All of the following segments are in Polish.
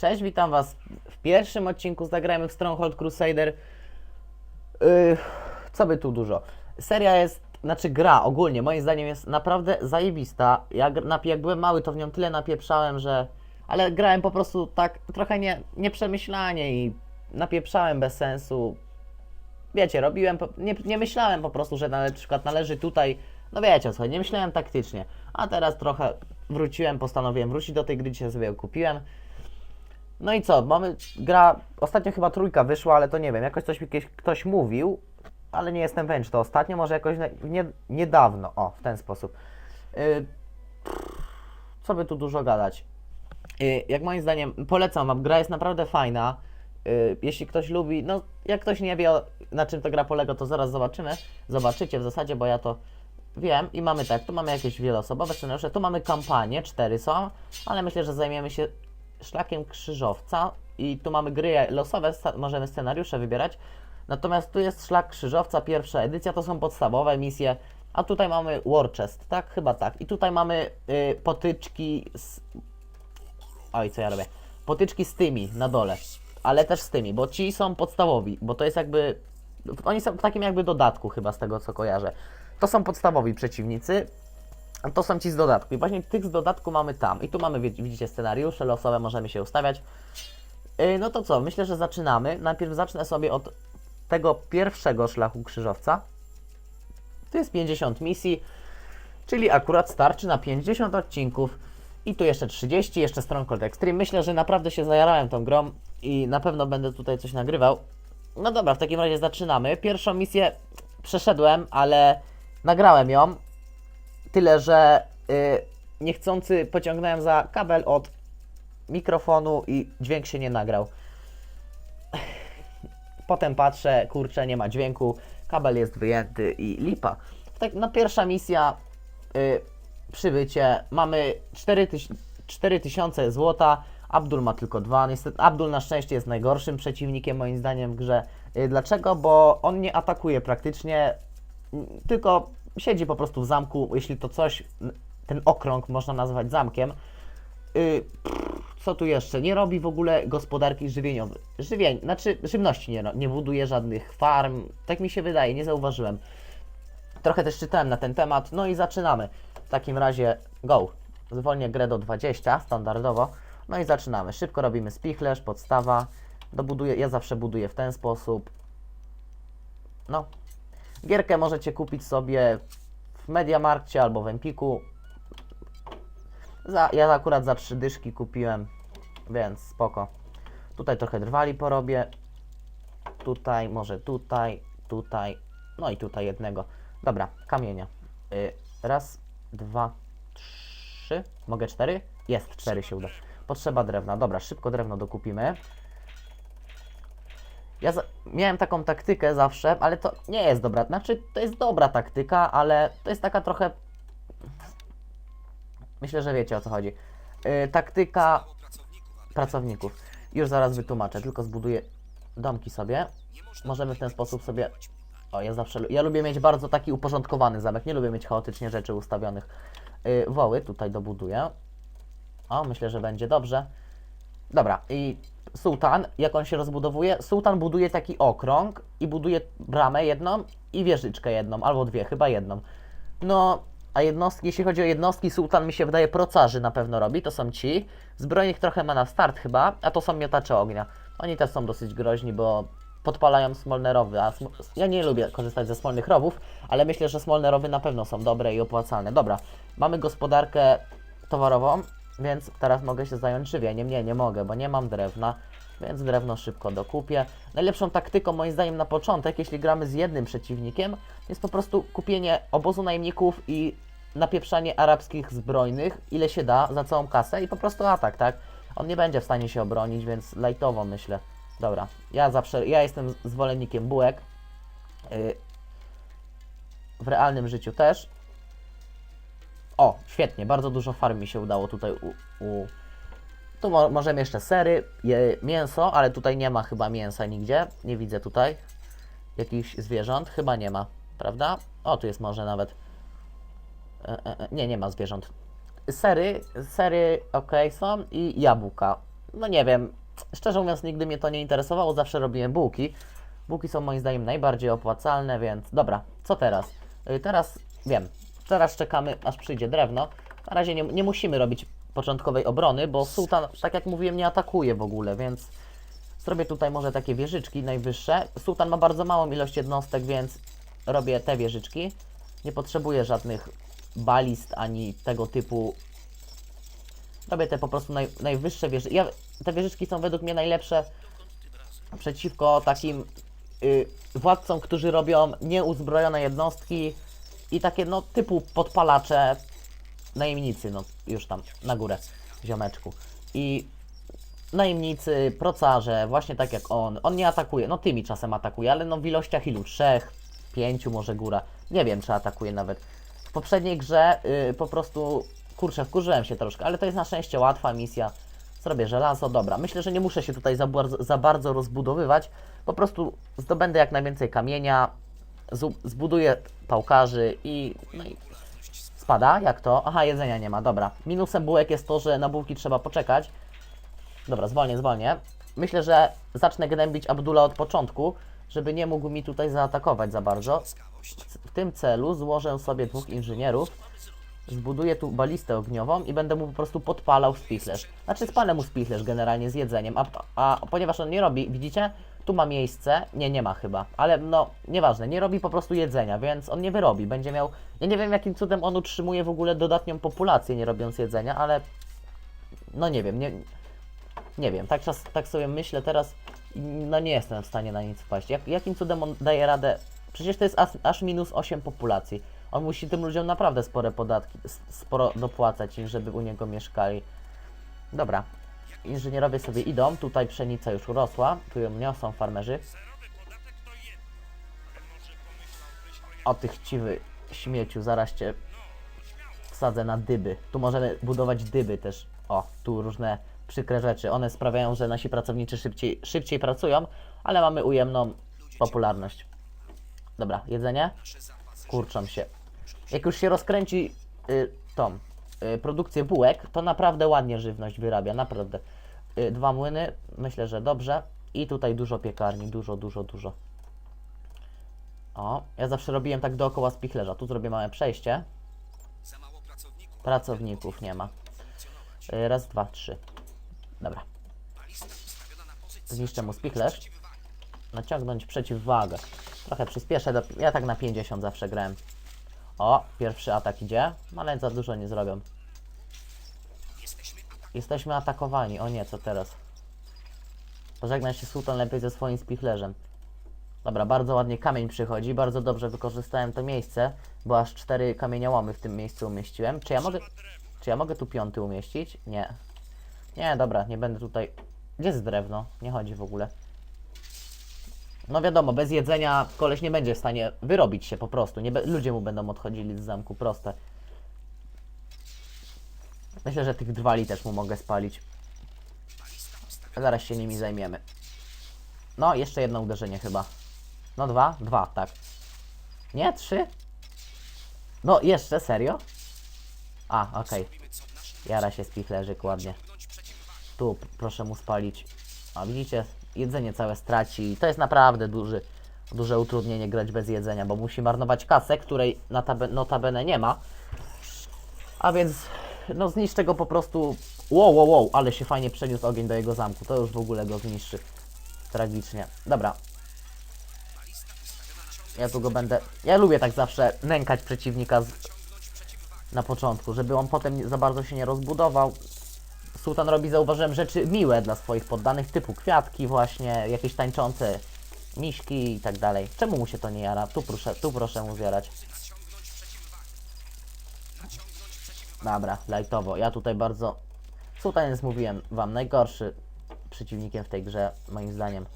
Cześć, witam Was w pierwszym odcinku Zagrajmy w Stronghold Crusader. Yy, co by tu dużo? Seria jest, znaczy gra ogólnie, moim zdaniem jest naprawdę zajebista. Ja napi- jak byłem mały, to w nią tyle napieprzałem, że... Ale grałem po prostu tak trochę nie, nieprzemyślanie i napieprzałem bez sensu. Wiecie, robiłem, po, nie, nie myślałem po prostu, że na przykład należy tutaj, no wiecie co, nie myślałem taktycznie. A teraz trochę wróciłem, postanowiłem wrócić do tej gry, dzisiaj sobie ją kupiłem. No i co, mamy gra, ostatnio chyba trójka wyszła, ale to nie wiem, jakoś coś mi ktoś mówił, ale nie jestem pewien, czy to ostatnio, może jakoś nie, niedawno, o, w ten sposób. Yy, co by tu dużo gadać? Yy, jak moim zdaniem, polecam wam, gra jest naprawdę fajna. Yy, jeśli ktoś lubi, no jak ktoś nie wie na czym ta gra polega, to zaraz zobaczymy. Zobaczycie w zasadzie, bo ja to wiem. I mamy tak, tu mamy jakieś wieloosobowe scenariusze, tu mamy kampanię, cztery są, ale myślę, że zajmiemy się szlakiem krzyżowca i tu mamy gry losowe, możemy scenariusze wybierać. Natomiast tu jest szlak krzyżowca, pierwsza edycja, to są podstawowe misje, a tutaj mamy War Chest, tak? Chyba tak. I tutaj mamy y, potyczki z... Oj, co ja robię? Potyczki z tymi na dole, ale też z tymi, bo ci są podstawowi, bo to jest jakby... Oni są w takim jakby dodatku chyba z tego co kojarzę. To są podstawowi przeciwnicy, to są ci z dodatku. I właśnie tych z dodatku mamy tam. I tu mamy, widzicie, scenariusze losowe, możemy się ustawiać. Yy, no to co, myślę, że zaczynamy. Najpierw zacznę sobie od tego pierwszego szlaku krzyżowca. Tu jest 50 misji, czyli akurat starczy na 50 odcinków. I tu jeszcze 30, jeszcze Stronghold Extreme. Myślę, że naprawdę się zajarałem tą grą i na pewno będę tutaj coś nagrywał. No dobra, w takim razie zaczynamy. Pierwszą misję przeszedłem, ale nagrałem ją. Tyle, że y, niechcący pociągnąłem za kabel od mikrofonu i dźwięk się nie nagrał. Potem patrzę, kurczę, nie ma dźwięku, kabel jest wyjęty i lipa. Tak, no pierwsza misja, y, przybycie, mamy 4000 4000 złota, Abdul ma tylko dwa. Niestety Abdul na szczęście jest najgorszym przeciwnikiem moim zdaniem w grze. Y, Dlaczego? Bo on nie atakuje praktycznie, tylko siedzi po prostu w zamku, jeśli to coś, ten okrąg można nazwać zamkiem. Y, co tu jeszcze? Nie robi w ogóle gospodarki żywieniowej. Żywień, znaczy żywności nie, ro- nie buduje żadnych farm. Tak mi się wydaje, nie zauważyłem. Trochę też czytałem na ten temat, no i zaczynamy. W takim razie go. Zwolnię grę do 20 standardowo. No i zaczynamy. Szybko robimy spichlerz, podstawa. Dobuduję, ja zawsze buduję w ten sposób. No. Gierkę możecie kupić sobie w Mediamarkcie albo w Empiku. Za, ja akurat za trzy dyszki kupiłem, więc spoko. Tutaj trochę drwali porobię. Tutaj, może tutaj, tutaj, no i tutaj jednego. Dobra, kamienia. Y, raz, dwa, trzy. Mogę cztery? Jest, cztery się uda. Potrzeba drewna. Dobra, szybko drewno dokupimy. Ja miałem taką taktykę zawsze, ale to nie jest dobra. Znaczy, to jest dobra taktyka, ale to jest taka trochę. Myślę, że wiecie o co chodzi. Yy, taktyka pracowników. Już zaraz wytłumaczę, tylko zbuduję domki sobie. Możemy w ten sposób sobie. O, ja zawsze. Ja lubię mieć bardzo taki uporządkowany zamek. Nie lubię mieć chaotycznie rzeczy ustawionych. Yy, woły tutaj dobuduję. O, myślę, że będzie dobrze. Dobra, i sułtan, jak on się rozbudowuje? Sułtan buduje taki okrąg i buduje bramę jedną i wieżyczkę jedną, albo dwie, chyba jedną. No, a jednostki, jeśli chodzi o jednostki, sułtan mi się wydaje procarzy na pewno robi, to są ci. Zbrojnik trochę ma na start chyba, a to są miotacze ognia. Oni też są dosyć groźni, bo podpalają smolne rowy, a sm- ja nie lubię korzystać ze smolnych rowów, ale myślę, że smolne rowy na pewno są dobre i opłacalne. Dobra, mamy gospodarkę towarową, więc teraz mogę się zająć żywieniem. Nie, nie mogę, bo nie mam drewna, więc drewno szybko dokupię. Najlepszą taktyką moim zdaniem na początek, jeśli gramy z jednym przeciwnikiem, jest po prostu kupienie obozu najemników i napieprzanie arabskich zbrojnych, ile się da, za całą kasę i po prostu atak, tak? On nie będzie w stanie się obronić, więc lajtowo myślę. Dobra, ja zawsze, ja jestem zwolennikiem bułek. Yy, w realnym życiu też. O, świetnie, bardzo dużo farm mi się udało tutaj u... u... Tu mo możemy jeszcze sery, je, mięso, ale tutaj nie ma chyba mięsa nigdzie. Nie widzę tutaj jakichś zwierząt. Chyba nie ma, prawda? O, tu jest może nawet. E, e, e, nie, nie ma zwierząt. Sery, sery ok są i jabłka. no nie wiem, szczerze mówiąc nigdy mnie to nie interesowało, zawsze robiłem bułki. Bułki są moim zdaniem najbardziej opłacalne, więc dobra, co teraz? Y, Teraz wiem, teraz czekamy aż przyjdzie drewno. Na razie nie, nie musimy robić początkowej obrony, bo sułtan, tak jak mówiłem, nie atakuje w ogóle, więc zrobię tutaj może takie wieżyczki najwyższe. Sułtan ma bardzo małą ilość jednostek, więc robię te wieżyczki. Nie potrzebuję żadnych balist ani tego typu Robię te po prostu naj, najwyższe wieżyczki. Ja, te wieżyczki są według mnie najlepsze przeciwko takim y, władcom, którzy robią nieuzbrojone jednostki i takie no typu podpalacze, najemnicy, no już tam na górę, ziomeczku. I najemnicy, procarze, właśnie tak jak on. On nie atakuje, no tymi czasem atakuje, ale no w ilościach ilu? Trzech, pięciu może góra. Nie wiem, czy atakuje nawet. W poprzedniej grze y, po prostu, kurczę, wkurzyłem się troszkę, ale to jest na szczęście łatwa misja. Zrobię żelazo, dobra. Myślę, że nie muszę się tutaj za bardzo, za bardzo rozbudowywać. Po prostu zdobędę jak najwięcej kamienia, zbuduję pałkarzy i, no i spada. Jak to? Aha, jedzenia nie ma, dobra. Minusem bułek jest to, że na bułki trzeba poczekać. Dobra, zwolnię, zwolnię. Myślę, że zacznę gnębić Abdula od początku, żeby nie mógł mi tutaj zaatakować za bardzo. W tym celu złożę sobie dwóch inżynierów, zbuduję tu balistę ogniową i będę mu po prostu podpalał spichlerz. Znaczy spalę mu spichlerz generalnie z jedzeniem, a, a ponieważ on nie robi, widzicie? Tu ma miejsce, nie, nie ma chyba, ale no, nieważne, nie robi po prostu jedzenia, więc on nie wyrobi, będzie miał, ja nie wiem jakim cudem on utrzymuje w ogóle dodatnią populację nie robiąc jedzenia, ale no nie wiem, nie, nie wiem, tak, czas, tak sobie myślę teraz, no nie jestem w stanie na nic wpaść. Jak, jakim cudem on daje radę? Przecież to jest aż, aż minus 8 populacji. On musi tym ludziom naprawdę spore podatki, sporo dopłacać, żeby u niego mieszkali. Dobra, inżynierowie sobie idą, tutaj pszenica już urosła, tu ją niosą farmerzy. O tych chciwy śmieciu, zaraz cię wsadzę na dyby. Tu możemy budować dyby też. O, tu różne przykre rzeczy. One sprawiają, że nasi pracownicy szybciej, szybciej pracują, ale mamy ujemną popularność. Dobra, jedzenie? Kurczą się. Jak już się rozkręci y, y, produkcję bułek, to naprawdę ładnie żywność wyrabia, naprawdę. Y, dwa młyny, myślę, że dobrze. I tutaj dużo piekarni, dużo, dużo, dużo. O, ja zawsze robiłem tak dookoła spichlerza. Tu zrobię małe przejście. Pracowników. Nie ma. Y, Raz, dwa, trzy. Dobra. Zniszczę mu spichlerz. Naciągnąć przeciwwagę. Trochę przyspieszę. Do... Ja tak na 50 zawsze grałem. O, pierwszy atak idzie. Ale za dużo nie zrobią. Jesteśmy atakowani. O nie, co teraz? Pożegnaj się Sultan lepiej ze swoim spichlerzem. Dobra, bardzo ładnie kamień przychodzi. Bardzo dobrze wykorzystałem to miejsce, bo aż cztery kamieniołomy w tym miejscu umieściłem. Czy ja mogę... Czy ja mogę tu piąty umieścić? Nie. Nie, dobra, nie będę tutaj... Gdzie jest drewno? Nie chodzi w ogóle. No wiadomo, bez jedzenia koleś nie będzie w stanie wyrobić się po prostu. Nie. Ludzie mu będą odchodzili z zamku, proste. Myślę, że tych drwali też mu mogę spalić. Zaraz się nimi zajmiemy. No, jeszcze jedno uderzenie chyba. No dwa? Dwa, tak. Nie? Trzy? No, jeszcze, serio? A, okej. Naszym Jara się spichlerzyk ładnie. Tu proszę mu spalić. A widzicie, jedzenie całe straci. To jest naprawdę duży, duże utrudnienie grać bez jedzenia, bo musi marnować kasę, której notabe- notabene nie ma. A więc, no zniszczę go po prostu. Wow, wow, wow, ale się fajnie przeniósł ogień do jego zamku. To już w ogóle go zniszczy. Tragicznie. Dobra. Ja tu go będę. Ja lubię tak zawsze nękać przeciwnika z... na początku, żeby on potem za bardzo się nie rozbudował. Sultan robi, zauważyłem, rzeczy miłe dla swoich poddanych, typu kwiatki właśnie, jakieś tańczące miśki i tak dalej. Czemu mu się to nie jara? Tu proszę, tu proszę mu zjarać. Dobra, lajtowo. Ja tutaj bardzo... Sultan jest, mówiłem wam, najgorszy przeciwnikiem w tej grze, moim zdaniem.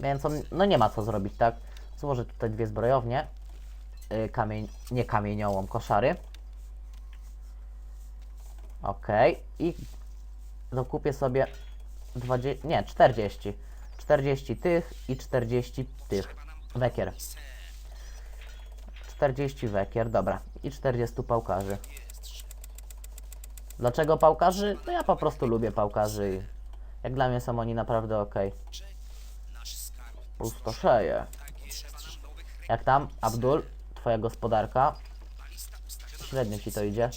Więc on, no nie ma co zrobić, tak? Złożę tutaj dwie zbrojownie. Yy, kamień, nie kamieniołom, koszary. Okej. I dokupię sobie 20, nie, 40. 40 tych i 40 tych. Wekier. 40 wekier, dobra. I 40 pałkarzy. Dlaczego pałkarzy? No ja po prostu lubię pałkarzy jak dla mnie są oni naprawdę ok. Pustoszeje. Jak tam, Abdul, twoja gospodarka? Średnio ci to idzie.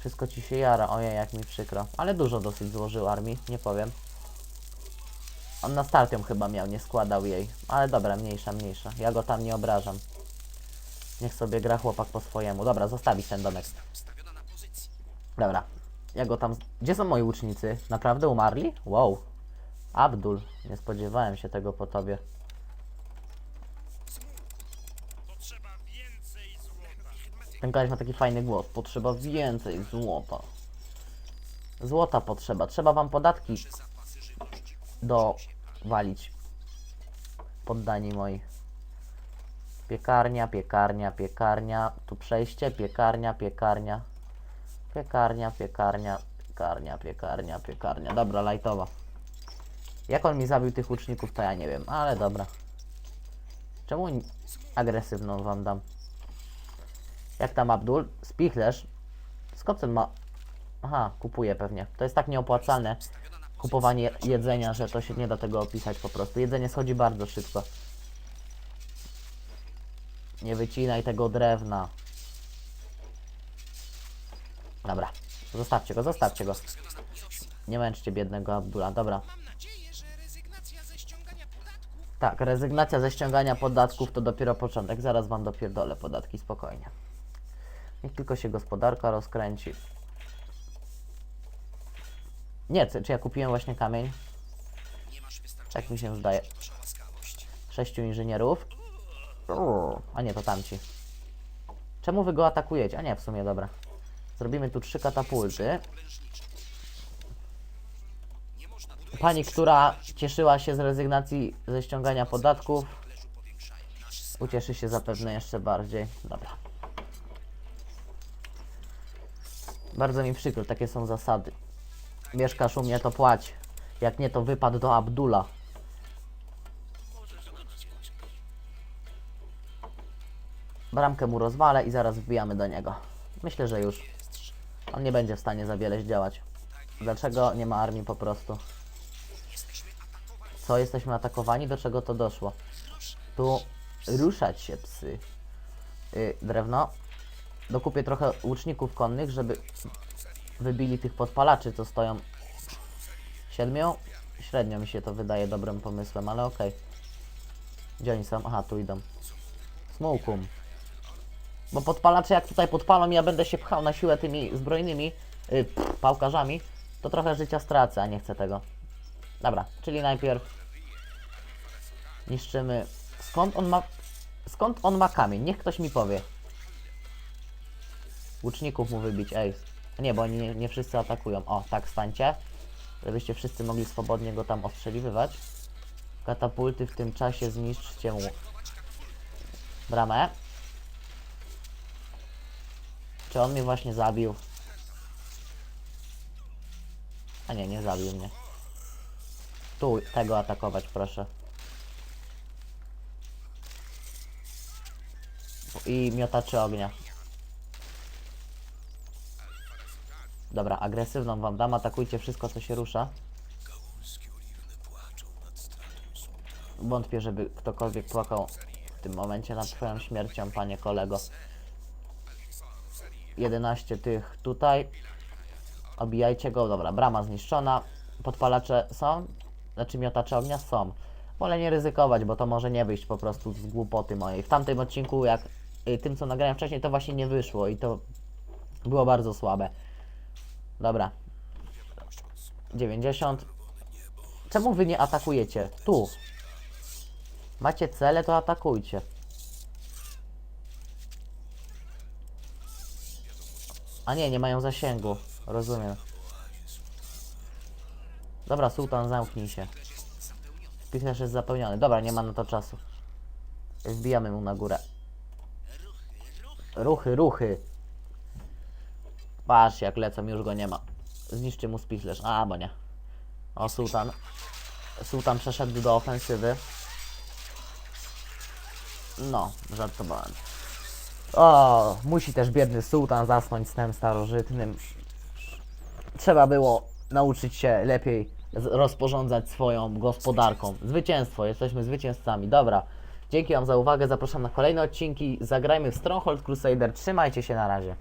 Wszystko ci się jara, ojej, jak mi przykro. Ale dużo dosyć złożył armii, nie powiem. On na start ją chyba miał, nie składał jej. Ale dobra, mniejsza, mniejsza. Ja go tam nie obrażam. Niech sobie gra chłopak po swojemu. Dobra, zostawić ten domek. Dobra. Ja go tam... Gdzie są moi łucznicy? Naprawdę umarli? Wow. Abdul, nie spodziewałem się tego po tobie. Potrzeba więcej złota. Ten koleś ma taki fajny głos. Potrzeba więcej złota. Złota potrzeba. Trzeba wam podatki żywności. dowalić. Poddani moi. Piekarnia, piekarnia, piekarnia. Tu przejście, piekarnia, piekarnia. Piekarnia, piekarnia, piekarnia, piekarnia, piekarnia. Dobra, lajtowa. Jak on mi zabił tych łuczników, to ja nie wiem, ale dobra. Czemu agresywną wam dam? Jak tam Abdul? Spichlerz? Skąd ten ma... Aha, kupuje pewnie. To jest tak nieopłacalne kupowanie jedzenia, że to się nie da tego opisać po prostu. Jedzenie schodzi bardzo szybko. Nie wycinaj tego drewna. Dobra. Zostawcie go, zostawcie go. Nie męczcie biednego Abdula. Dobra. Tak, rezygnacja ze ściągania podatków to dopiero początek. Zaraz wam dopierdolę podatki, spokojnie. Niech tylko się gospodarka rozkręci. Nie, czy, ja kupiłem właśnie kamień? Tak mi się zdaje. Sześciu inżynierów. A nie, to tamci. Czemu wy go atakujecie? A nie, w sumie, dobra. Zrobimy tu trzy katapulty. Pani, która cieszyła się z rezygnacji ze ściągania podatków, ucieszy się zapewne jeszcze bardziej. Dobra. Bardzo mi przykro, takie są zasady. Mieszkasz u mnie, to płać. Jak nie, to wypad do Abdula. Bramkę mu rozwalę i zaraz wbijamy do niego. Myślę, że już. On nie będzie w stanie za wiele zdziałać. Dlaczego nie ma armii po prostu? Co, jesteśmy atakowani? Do czego to doszło? Tu ruszać się, psy. Yy, drewno. Dokupię trochę łuczników konnych, żeby wybili tych podpalaczy, co stoją. Siedmiu? Średnio mi się to wydaje dobrym pomysłem, ale okej. Gdzie oni są? Aha, tu idą. Smokum. Bo podpalacze jak tutaj podpalą i ja będę się pchał na siłę tymi zbrojnymi yy, pff, pałkarzami, to trochę życia stracę, a nie chcę tego. Dobra, czyli najpierw niszczymy. Skąd on ma. Skąd on ma kamień? Niech ktoś mi powie. Łuczników mu wybić, ej. Nie, bo oni nie, nie wszyscy atakują. O, tak stańcie. Żebyście wszyscy mogli swobodnie go tam ostrzeliwywać. Katapulty w tym czasie zniszczcie mu bramę. Czy on mnie właśnie zabił? A nie, nie zabił mnie. Tu tego atakować, proszę. I miotaczy ognia. Dobra, agresywną wam dam, atakujcie wszystko co się rusza. Wątpię, żeby ktokolwiek płakał w tym momencie nad twoją śmiercią, panie kolego. 11 tych tutaj. Obijajcie go. Dobra, brama zniszczona. Podpalacze są? Znaczy miotacze ognia są. Wolę nie ryzykować, bo to może nie wyjść po prostu z głupoty mojej. W tamtym odcinku, jak y, tym co nagrałem wcześniej, to właśnie nie wyszło i to było bardzo słabe. Dobra. 90. Czemu wy nie atakujecie? Tu. Macie cele, to atakujcie. A nie, nie mają zasięgu. Rozumiem. Dobra, sułtan, zamknij się. Spichlerz jest zapełniony. Dobra, nie ma na to czasu. Wbijamy mu na górę. Ruchy, ruchy. Patrz jak lecą, już go nie ma. Zniszczy mu spichlerz. A, bo nie. O, sułtan. Sułtan przeszedł do ofensywy. No, żartowałem. O, musi też biedny sułtan zasnąć snem starożytnym. Trzeba było nauczyć się lepiej rozporządzać swoją gospodarką. Zwycięstwo, jesteśmy zwycięzcami. Dobra, dzięki Wam za uwagę. Zapraszam na kolejne odcinki. Zagrajmy w Stronghold Crusader. Trzymajcie się na razie.